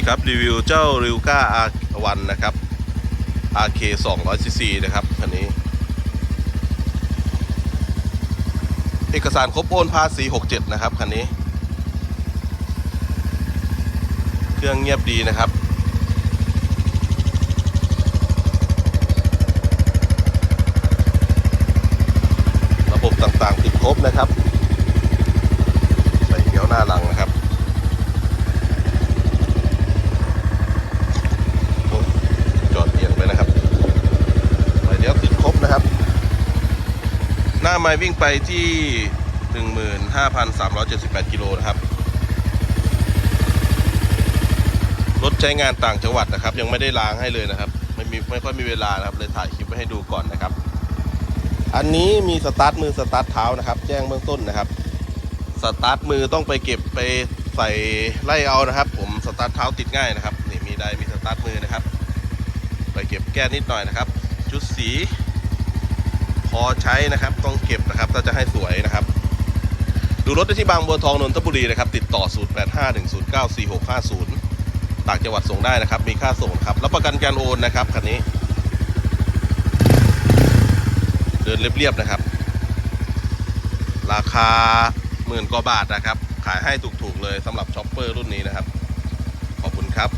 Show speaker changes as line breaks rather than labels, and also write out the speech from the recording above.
ดีครับ รีวิวเจ้าริวก้าอาวันนะครับ RK 200 cc นะครับคันนี้ เอกสารครบโอนภาษี67 นะครับคันนี้ เครื่องเงียบดีนะครับระบบต่างๆติดครบนะครับ ใส่เกียวหน้าหลังนะครับ โอ้จอดเอียงไปนะครับไฟเลี้ยวติดครบนะครับ ห น้าไม้วิ่งไปที่ 15,378 กิโลนะครับ รถใช้งานต่างจังหวัดนะครับ ยังไม่ได้ล้างให้เลยนะครับ ไม่มีไม่ค่อยมีเวลานะครับ เลยถ่ายคลิปไว้ให้ดูก่อนนะครับ อันนี้มีสตาร์ทมือสตาร์ทเท้านะครับ แจ้งเบื้องต้นนะครับ สตาร์ทมือต้องไปเก็บไปใส่ไล่เอานะครับ ผมสตาร์ทเท้าติดง่ายนะครับ นี่มีได้มีสตาร์ทมือนะครับ ไปเก็บแก้นิดหน่อยนะครับ ชุดสี อใช้นะครับ ต้องเก็บนะครับ ถ้าจะให้สวยนะครับ ดูรถได้ที่บางบัวทองนนทบุรีนะครับ ติดต่อ 0851094650 ต่างจังหวัดส่งได้นะครับ มีค่าส่งครับ รับประกันการโอนนะครับคันนี้ เดินเรียบๆนะครับ ราคาหมื่นกว่าบาทนะครับ ขายให้ถูกๆเลยสำหรับช็อปเปอร์รุ่นนี้นะครับ ขอบคุณครับ